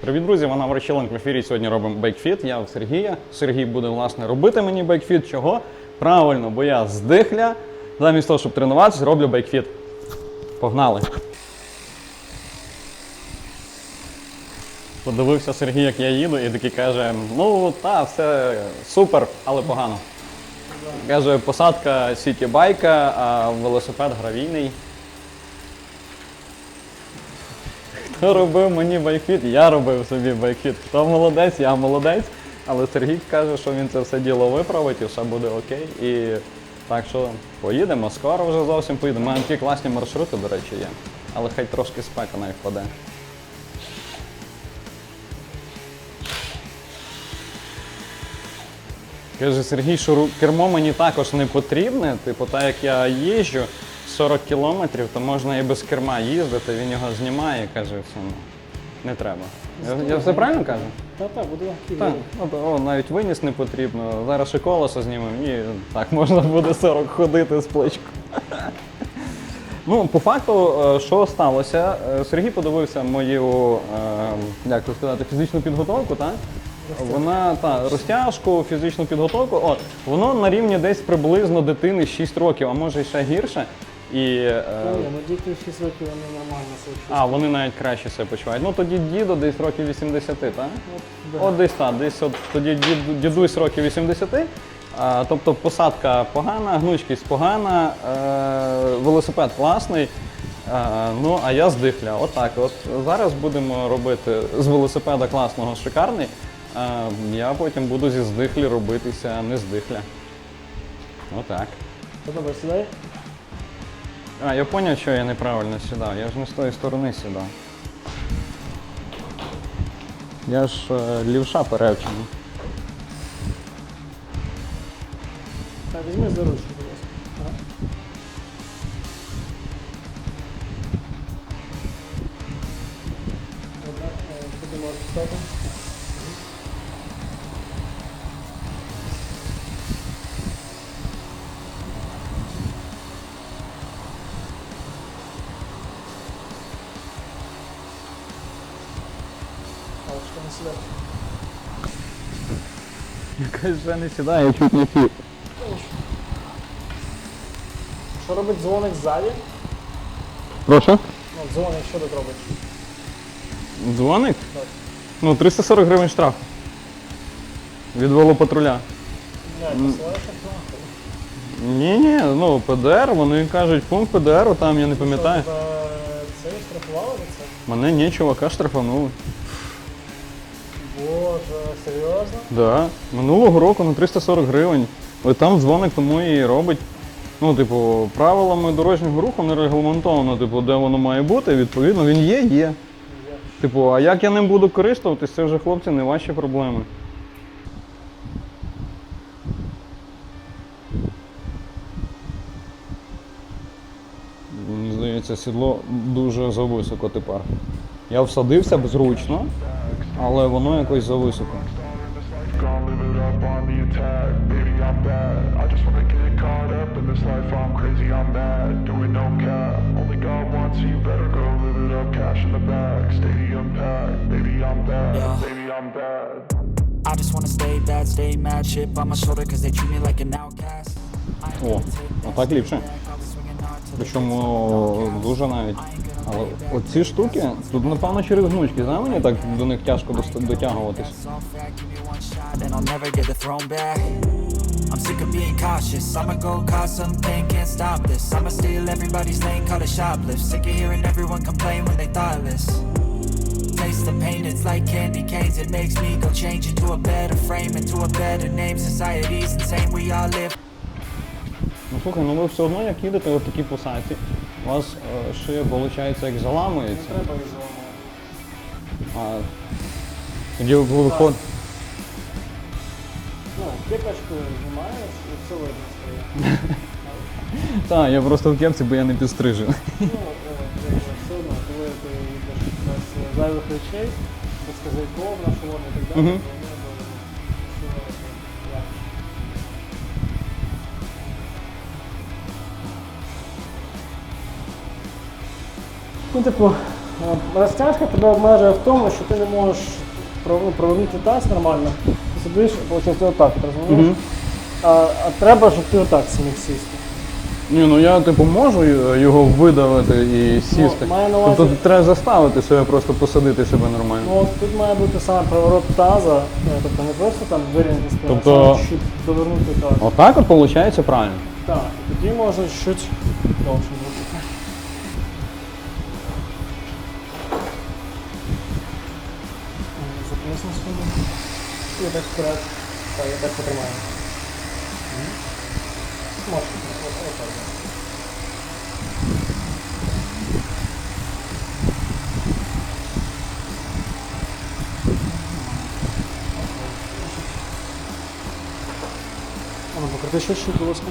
Привіт, друзі! Вона Варчеленко в ефірі. Сьогодні робимо бейкфіт. Я Сергія. Сергій буде власне робити мені бейкфіт. Чого? Правильно, бо я здихля. Замість того, щоб тренуватися, роблю бейкфіт. Погнали! Подивився Сергій, як я їду, і такий каже: ну та, все супер, але погано. Каже, посадка сіті байка, а велосипед гравійний. Робив мені байкфіт? Я робив собі байкфіт. Хто молодець, я молодець. Але Сергій каже, що він це все діло виправить і все буде окей. І так що поїдемо, скоро вже зовсім поїдемо. У мене такі класні маршрути, до речі, є. Але хай трошки спека навіть впаде. Каже Сергій, що кермо мені також не потрібне. Типу, так як я їжджу 40 кілометрів, то можна і без керма їздити, він його знімає, і каже, все, ну, не треба. Я, я все правильно кажу? Та так, буде легкий. Так, от, о, навіть виніс не потрібно. Зараз ще колесо знімемо і так можна буде 40 ходити з плечку. Ну, по факту, е, що сталося? Е, Сергій подивився мою, е, як це сказати, фізичну підготовку, так? Вона та розтяжку, фізичну підготовку. От воно на рівні десь приблизно дитини 6 років, а може ще гірше. І, е, ні, ну діти в 6 років вони нормально себе чувствують. а, вони навіть краще себе почувають. Ну тоді дідо десь років 80, так? да. От десь так, десь от тоді дід, дідусь років 80. А, тобто посадка погана, гнучкість погана, е, велосипед класний. Е, ну, а я здихля. Отак. От зараз будемо робити з велосипеда класного шикарний. Е, я потім буду зі здихлі робитися не здихля. Отак. Та добре, сідай. А, я зрозумів, що я неправильно сідав. Я ж не з тої сторони сідав. Я ж е, лівша перевчений. Так, візьми за ручку, будь ласка. Ага. Е, будемо стати. Якась вже не сідає, я чуть не сів. Що робить дзвоник ззаді? Прошу? Ну, дзвоник, що тут робить? Дзвоник? Так. Ну, 340 гривень штраф. Від велопатруля. Не, посилаєш автомат. Ні, ні, ну ПДР, вони кажуть, пункт ПДР, там я не пам'ятаю. Це штрафували за це? Мене ні, чувака штрафанули. Серйозно? Да. Минулого року на 340 гривень. Ось там дзвоник тому і робить. Ну, типу, правилами дорожнього руху не регламентовано, типу, де воно має бути, відповідно, він є, є. Типу, а як я ним буду користуватись, це вже хлопці не ваші проблеми. Мені здається, сідло дуже зависоко тепер. Я всадився зручно, але воно якось зависоко. Gonna live it up on the attack. Baby, I'm bad. I just wanna get caught up in this life. I'm crazy, I'm mad. Doing no cap. Only God wants you. Better go live it up. Cash in the bag. Stadium packed. Baby, I'm bad. Yeah. Baby, I'm bad. I just wanna stay bad, stay mad, chip on my shoulder cause they treat me like an outcast. I ain't О, gonna take that отак ліпше. back, I'll be swinging hard till the Причому дуже навіть. Але оці штуки, тут напевно через гнучки, знає мені так до них тяжко дотягуватись. It's all fact, give me one shot and I'll never get the throne back. I'm sick of being cautious. I'ma go cause something, can't stop this. I'ma steal everybody's lane, call it shoplift. Sick of hearing everyone complain when they thoughtless. Taste the pain, it's like candy canes. It makes me go change into a better frame, into a better name. Society's insane, we all live. Ну слухай, ну ви все одно як їдете в такій посадці, у вас е, шия, виходить, як заламується. Треба їх зламати. А тоді ви виходите. Ну, кепочку знімаєш і все видно стає. Так, я просто в кепці, бо я не підстрижу. Ну, е, все одно, коли ти йдеш без зайвих речей, без козирьков на шоломі і так далі, Ну, типу, Ну, Розтяжка тебе обмежує в тому, що ти не можеш ну, провернути таз нормально. Ти сидиш, виходить, отак, розумієш? А, а треба, щоб ти отак зміг сісти. Ні, ну я типу можу його видавити і сісти. маю на увазі- Тобто треба заставити себе просто посадити себе нормально. Ну, от тут має бути саме проворот таза, е, тобто не просто там вирівняти спину, Тобто- а саме чуть довернути таз. Отак от виходить правильно. Так, і тоді можна чуть довше зробити. Е, Запнись на спину. І так вперед. Так, я так потримаю. Можна, от, от так. А ну, покрути ще щит, будь ласка.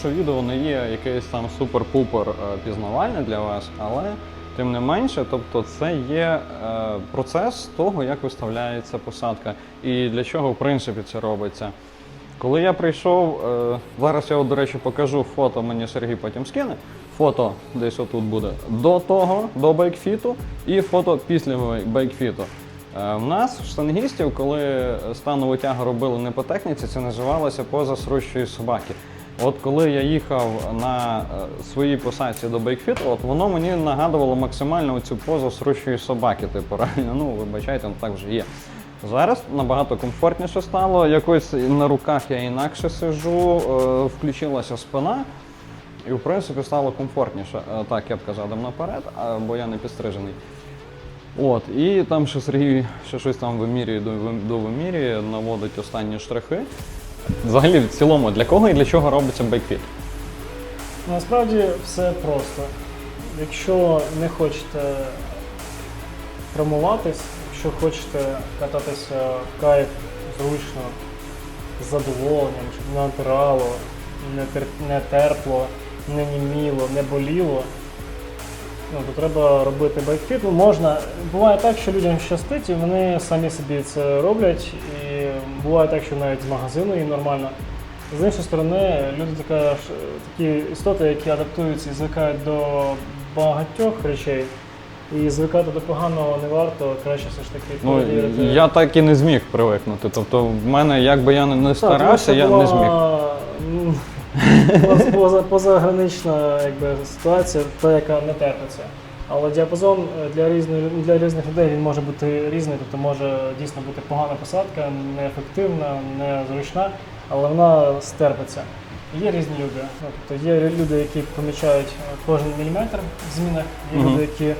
Що відео не є якесь там супер-пупер е, пізнавальне для вас, але тим не менше, тобто це є е, процес того, як виставляється посадка і для чого в принципі це робиться. Коли я прийшов, е, зараз я, до речі, покажу фото, мені Сергій потім скине. Фото десь отут буде до того, до бейкфіту, і фото після бейкфіту. В нас, штангістів, коли станову тягу робили не по техніці, це називалося поза срущої собаки. От коли я їхав на е, своїй посадці до бейкфіту, от воно мені нагадувало максимально цю позу срущої собаки. Типу, реально, ну вибачайте, ну так вже є. Зараз набагато комфортніше стало. Якось на руках я інакше сижу, е, включилася спина. І в принципі стало комфортніше. Е, Так, кепка задом наперед, бо я не підстрижений. От, і там ще Сергій ще щось там вимірює, до вимірює, наводить останні штрихи. Взагалі, в цілому, для кого і для чого робиться бейкфіт? Насправді все просто. Якщо не хочете травмуватись, якщо хочете кататися в кайф зручно, з задоволенням, щоб не натирало, не, тер... не терпло, не німіло, не боліло, ну, то треба робити байкфіт. Ну, можна. Буває так, що людям щастить, і вони самі собі це роблять. І буває так, що навіть з магазину їм нормально. З іншої сторони, люди така, такі істоти, які адаптуються і звикають до багатьох речей. І звикати до поганого не варто, краще все ж таки Ну, перевірити. я так і не зміг привикнути. Тобто, в мене, як би я не- старався, я була, не зміг. поза, позагранична якби, ситуація, та, яка не терпиться. Але діапазон е, для різних, для різних людей він може бути різний, тобто може дійсно бути погана посадка, неефективна, незручна, але вона стерпиться. Є різні люди. Ну, тобто є люди, які помічають е, кожен міліметр в змінах, є люди, які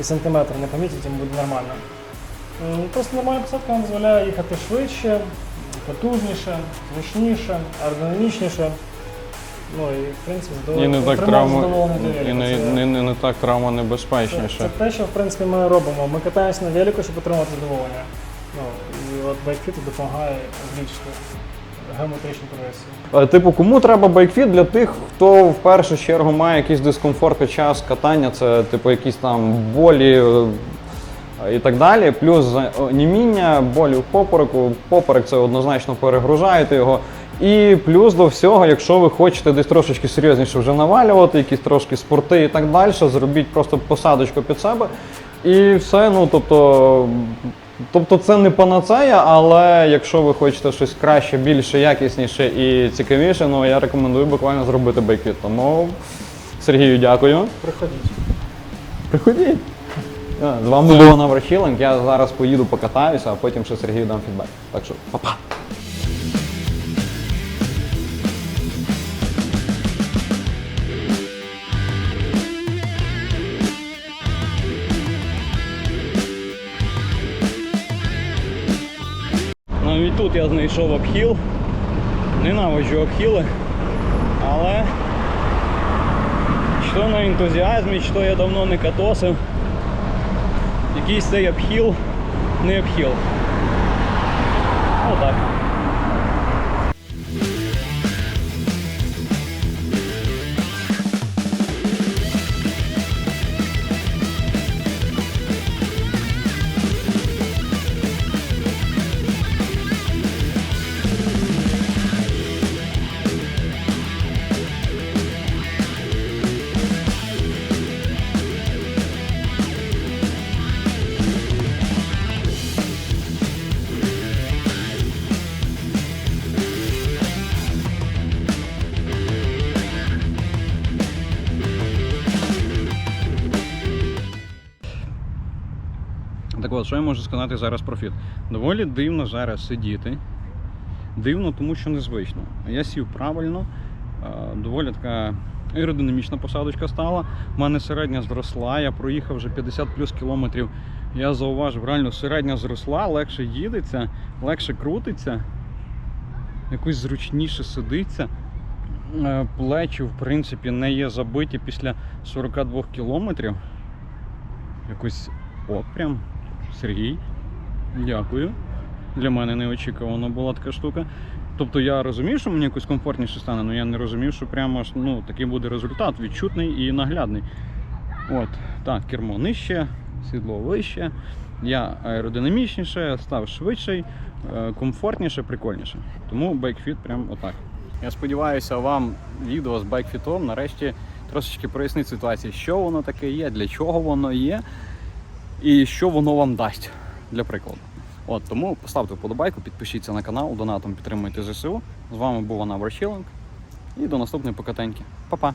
і сантиметр не помітять, їм буде нормально. Просто нормальна посадка вам дозволяє їхати швидше, потужніше, зручніше, ергономічніше. Ну і в принципі І не так травма, і не, Це- не, не, не так це, травмонебезпечніше. це те, що в принципі ми робимо. Ми катаємося на велику, щоб отримати задоволення. Ну, і от байкфіт допомагає збільшити геометричну прогресію. Е, Типу, кому треба байкфіт для тих, хто в першу чергу має якийсь дискомфорт під час катання, це типу якісь там болі е, і так далі. Плюс за- німіння, болі в попереку. Поперек це однозначно перегружаєте його. І плюс до всього, якщо ви хочете десь трошечки серйозніше вже навалювати, якісь трошки спорти і так далі, зробіть просто посадочку під себе. І все, ну тобто. Тобто це не панацея, але якщо ви хочете щось краще, більше, якісніше і цікавіше, ну я рекомендую буквально зробити байкфіт. Тому Сергію дякую. Приходіть. Приходіть. З вами був Наврахіленк. Я зараз поїду покатаюся, а потім ще Сергію дам фідбек. Так що, па-па. Навіть тут я знайшов обхіл. Ненавиджу обхіли, але що на ентузіазмі, що я давно не катосив. Якийсь цей обхіл, не обхіл. Отак. Що я можу сказати зараз про фіт? Доволі дивно зараз сидіти. Дивно, тому що незвично. Я сів правильно, доволі така аеродинамічна посадочка стала. У мене середня зросла, я проїхав вже 50 плюс кілометрів. Я зауважив, реально середня зросла, легше їдеться, легше крутиться, якось зручніше сидиться. Е, Плечі, в принципі, не є забиті після 42 кілометрів. Якось о, прям Сергій. Дякую. Для мене неочікувано була така штука. Тобто я розумів, що мені якось комфортніше стане, але я не розумів, що прямо ну, такий буде результат відчутний і наглядний. От, так, кермо нижче, сідло вище. Я аеродинамічніше, став швидший, е, комфортніше, прикольніше. Тому байкфіт прям отак. Я сподіваюся, вам відео з байкфітом нарешті трошечки прояснить ситуацію, що воно таке є, для чого воно є і що воно вам дасть для прикладу. От тому поставте вподобайку, підпишіться на канал, донатом підтримуйте ЗСУ. З вами був Анна Варчіленк. І до наступної покатеньки. Па-па!